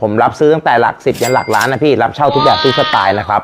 ผมรับซื้อตั้งแต่หลักสิบยันหลักล้านนะพี่รับเช่าทุกแบบทุกสไตล์นะครับ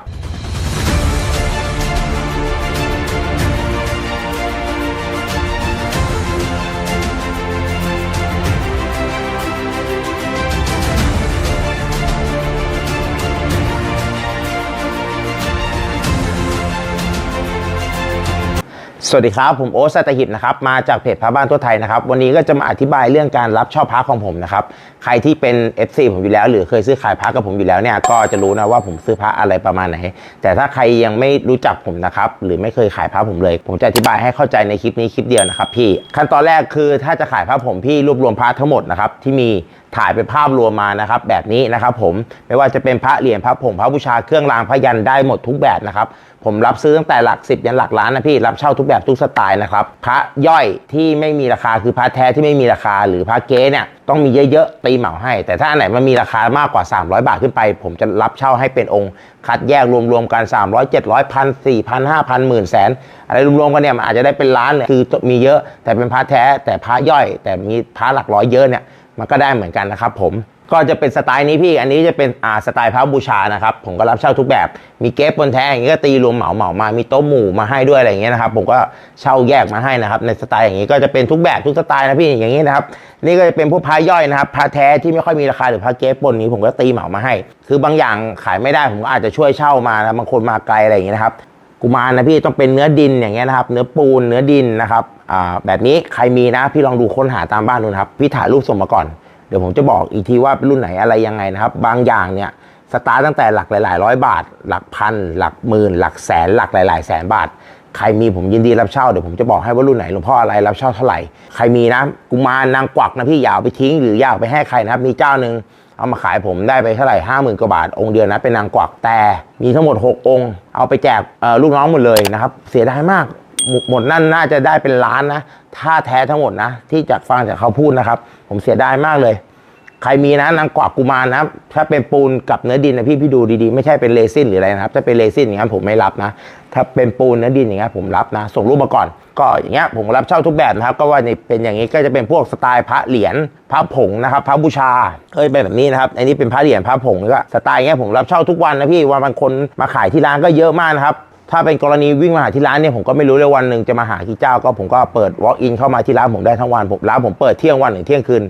สวัสดีครับ ผมโอ๊ตสัตหิบนะครับมาจากเพจพระบ้านทั่วไทยนะครับ วันนี้ก็จะมาอธิบายเรื่องการรับเช่าพระของผมนะครับ ใครที่เป็น FC ผมอยู่แล้ว หรือเคยซื้อขายพระกับผมอยู่แล้วเนี่ยก็จะรู้นะว่าผมซื้อพระอะไรประมาณไหน แต่ถ้าใครยังไม่รู้จักผมนะครับ หรือไม่เคยขายพระผมเลย ผมจะอธิบายให้เข้าใจในคลิปนี้คลิปเดียวนะครับพี่ขั้นตอนแรกคือถ้าจะขายพระผมพี่รวบรวมพระทั้งหมดนะครับที่มี ถ่ายเป็นภาพรวมมานะครับ แบบนี้นะครับผมไม่ว่าจะเป็นพระเหรียญพระผงพระบูชาเครื่องรางพระยันได้หมดทุกแบบนะครับผมรับซื้อตั้งแต่หลักสิบยันหลักล้านนะพี่รับเช่าทุกแบบทุกสไตล์นะครับพระย่อยที่ไม่มีราคาคือพระแท้ที่ไม่มีราคาหรือพระเก๊เนี่ยต้องมีเยอะๆตีเหมาให้ แต่ถ้าอันไหนมันมีราคามากกว่า 300 บาทขึ้นไป ผมจะรับเช่าให้เป็นองค์ คัดแยกรวมๆกัน 300 700พันสี่พันห้าพันหมื่นแสนอะไรรวมๆกันเนี่ยมันอาจจะได้เป็นล้านเลยคือมีเยอะแต่เป็นพระแท้แต่พระย่อย แต่มีพระหลักร้อยเยอะเนี่ย มันก็ได้เหมือนกันนะครับผมก็จะเป็นสไตล์นี้พี่ อันนี้จะเป็นอ่าสไตล์พระบูชานะครับ ผมก็รับเช่าทุกแบบ มีเก็บบนแท้อย่างนี้ก็ตีรวมเหมาเหมามา มีโต๊ะหมู่มาให้ด้วยอะไรอย่างเงี้ยนะครับ ผมก็เช่าแยกมาให้นะครับ ในสไตล์อย่างนี้ก็จะเป็นทุกแบบทุกสไตล์นะพี่ อย่างนี้นะครับ นี่ก็จะเป็นพวกพระย่อยนะครับ พระแท้ที่ไม่ค่อยมีราคาหรือพระเก็บบนนี้ผมก็ตีเหมามาให้ คือบางอย่างขายไม่ได้ผมก็อาจจะช่วยเช่ามานะบางคนมาไกลอะไรอย่างเงี้ยนะครับ กุมารนะพี่ต้องเป็นเนื้อดินอย่างเงี้ยนะครับ เนื้อปูนเนื้อดินนะครับอ่าแบบนี้ใครมีนะพี่ลองดูค้นหาตามบ้านดูนะครับพี่ถ่ายรูปส่งมาก่อน เดี๋ยวผมจะบอกอีกทีว่าเป็นรุ่นไหนอะไรยังไงนะครับ บางอย่างเนี่ยสตาร์ตตั้งแต่หลักหลายๆร้อยบาท หลักพัน หลักหมื่น หลักแสน หลักหลาย ๆ แสนบาท ใครมีผมยินดีรับเช่าเดี๋ยวผมจะบอกให้ว่ารุ่นไหนหลวงพ่ออะไรรับเช่าเท่าไหร่ ใครมีนะกุมารนางกวักนะพี่อย่าเอาไปทิ้ง หรืออย่าเอาไปให้ใครนะครับ มีเจ้าหนึ่ง เอามาขายผมได้ไปเท่าไหร่ห้าหมื่นกว่าบาท องค์เดียวนะเป็นนางกวักแต่มีทั้งหมด 6 องค์ เอาไปแจกลูกน้องหมดเลยนะครับ เสียดายมากหมดหมดนั่นน่าจะได้เป็นล้านนะ ถ้าแท้ทั้งหมดนะ ที่จากฟังจากเขาพูดนะครับ ผมเสียดายมากเลย ใครมีนะนางกวักกุมารนะครับถ้าเป็นปูนกับเนื้อดินนะพี่พี่ดูดีๆ ไม่ใช่เป็นเรซินหรืออะไรนะครับ ถ้าเป็นเรซินอย่างนั้นผมไม่รับนะ ถ้าเป็นปูนเนื้อดินอย่างเงี้ยผมรับนะ ส่งรูปมาก่อน ก็อย่างเงี้ยผมรับเช่าทุกแบบนะครับ ก็ว่านี่เป็นอย่างนี้ก็จะเป็นพวกสไตล์พระเหรียญพระผงนะครับ พระบูชาเคยเป็นแบบนี้นะครับ อันนี้เป็นพระเหรียญพระผงแล้วก็สไตล์เงี้ยผมรับเช่าทุกวันนะพี่วันบางคนมาขายที่ร้านก็เยอะมากนะครับถ้าเป็นกรณีวิ่งมาหาที่ร้านเนี่ยผมก็ไม่รู้เลยวันหนึ่งจะมาหากี่เจ้าก็ผมก็เปิด walk in เข้ามาที่ร้านผมได้ทั้งวันผมร้านผมเปิดเที่ยงวันถึงเที่ยงคืน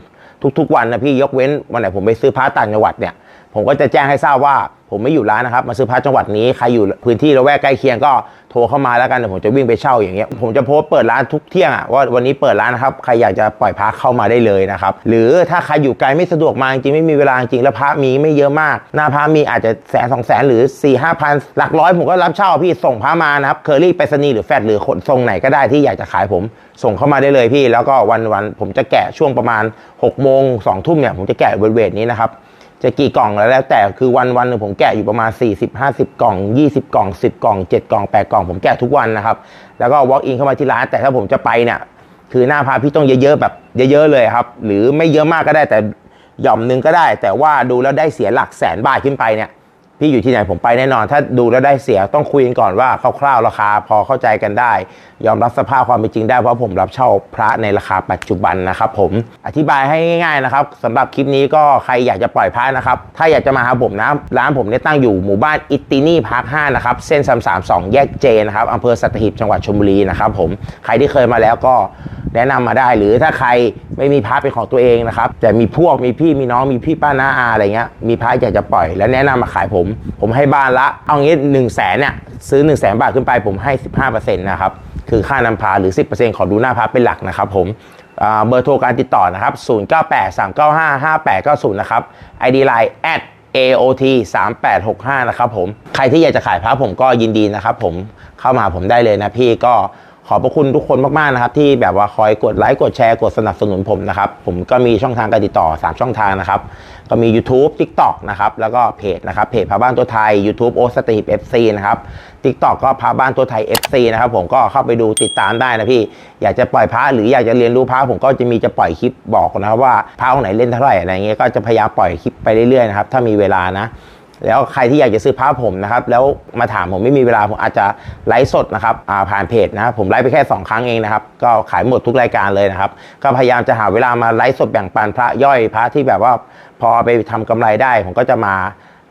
ทุกๆวันนะพี่ยกเว้นวันไหนผมไปซื้อพระต่างจังหวัดเนี่ย ผมก็จะแจ้งให้ทราบว่า ผมไม่อยู่ร้านนะครับ มาซื้อพระจังหวัดนี้ใครอยู่พื้นที่ละแวกใกล้เคียงก็โทรเข้ามาแล้วกันเดี๋ยวผมจะวิ่งไปเช่าอย่างเงี้ยผมจะโพสต์เปิดร้านทุกเที่ยงอะว่าวันนี้เปิดร้านนะครับใครอยากจะปล่อยพระเข้ามาได้เลยนะครับหรือถ้าใครอยู่ไกลไม่สะดวกมาจริงไม่มีเวลาจริงแล้วพระมีไม่เยอะมาก หน้าพระมีอาจจะแสนสองแสนหรือ4ี่ห้าพันหลักร้อยผมก็รับเช่าพี่ส่งพระมานะครับเคอรี่ไปรษณีย์หรือแฟดหรือขนส่งไหนก็ได้ที่อยากจะขายผมส่งเข้ามาได้เลยพี่ แล้วก็วันวันผมจะแกะช่วงประมาณ6กโมงสองทุ่มเนี่ยผมจะแกะเวทเวทนี้นะครับ จะกี่กล่องแล้วแล้วแต่คือวันวันหนึ่งผมแกะอยู่ประมาณ 40 50 กล่อง 20 กล่อง 10 กล่อง 7 กล่อง 8 กล่อง ผมแกะทุกวันนะครับ แล้วก็ walk in เข้ามาที่ร้าน แต่ถ้าผมจะไปเนี่ยคือหน้าพาพี่ต้องเยอะๆแบบเยอะๆเลยครับ หรือไม่เยอะมากก็ได้แต่หย่อมนึงก็ได้ แต่ว่าดูแล้วได้เสียหลักแสนบาทขึ้นไปเนี่ย พี่อยู่ที่ไหนผมไปแน่นอน ถ้าดูแล้วได้เสียต้องคุยกันก่อนว่าคร่าวๆราคาพอเข้าใจกันได้ ยอมรับสภาพความเป็นจริงได้เพราะผมรับเช่าพระในราคาปัจจุบันนะครับผมอธิบายให้ง่ายๆนะครับสำหรับคลิปนี้ก็ใครอยากจะปล่อยพระนะครับถ้าอยากจะมาหาผมนะร้านผมเนี่ยตั้งอยู่หมู่บ้านอิตตินี่พาร์ค5นะครับเส้น332แยกเจนะครับอำเภอสัตหีบจังหวัดชลบุรีนะครับผมใครที่เคยมาแล้วก็แนะนำมาได้หรือถ้าใครไม่มีพระเป็นของตัวเองนะครับแต่มีพวกมีพี่มีน้องมีพี่ป้าน้าอาอะไรเงี้ยมีพระอยากจะปล่อย แล้วแนะนำมาขายผมผมให้บ้านละ เอางี้1นึ่งแสนเนี่ยซื้อ1นึ่งแสนบาทขึ้นไปผมให้ 15%นะครับ คือค่านำพาหรือ 10%ขอดูหน้าพระเป็นหลักนะครับผมเบอร์โทรการติดต่อนะครับ 0983955890 นะครับ ID Line at AOT 3865 นะครับผม ใครที่อยากจะขายพระผมก็ยินดีนะครับผม เข้ามาผมได้เลยนะพี่ก็ ขอบพระคุณทุกคนมากๆนะครับ ที่แบบว่าคอยกดไลค์กดแชร์กดสนับสนุนผมนะครับ ผมก็มีช่องทางการติดต่อ 3 ช่องทางนะครับ ก็มี YouTube TikTok นะครับ แล้วก็เพจนะครับ เพจพาบ้านตัวไทย YouTube โอสตีฟ FC นะครับ TikTok ก็พาบ้านตัวไทย FC นะครับ ผมก็เข้าไปดูติดตามได้นะพี่ อยากจะปล่อยพระหรืออยากจะเรียนรู้พระผมก็จะมีจะปล่อยคลิปบอกนะครับว่าพระองค์ไหนเล่นเท่าไหร่อะไรเงี้ยก็จะพยายามปล่อยคลิปไปเรื่อยๆนะครับถ้ามีเวลานะ แล้วใครที่อยากจะซื้อพระผมนะครับ แล้วมาถามผมไม่มีเวลาผมอาจจะไลฟ์สดนะครับผ่านเพจนะผมไลฟ์ไปแค่ 2 ครั้งเองนะครับ ก็ขายหมดทุกรายการเลยนะครับ ก็พยายามจะหาเวลามาไลฟ์สดแบ่งปันพระย่อยพระที่แบบว่าพอไปทำกำไรได้ ผมก็จะมา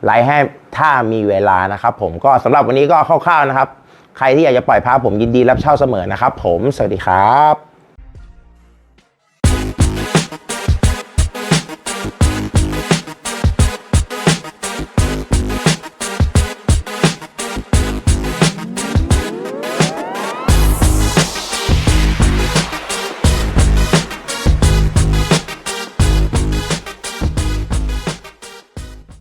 ไลฟ์ให้ถ้ามีเวลานะครับ ผมก็สำหรับวันนี้ก็คร่าวๆนะครับ ใครที่อยากจะปล่อยพระผมยินดีรับเช่าเสมอนะครับ ผมสวัสดีครับ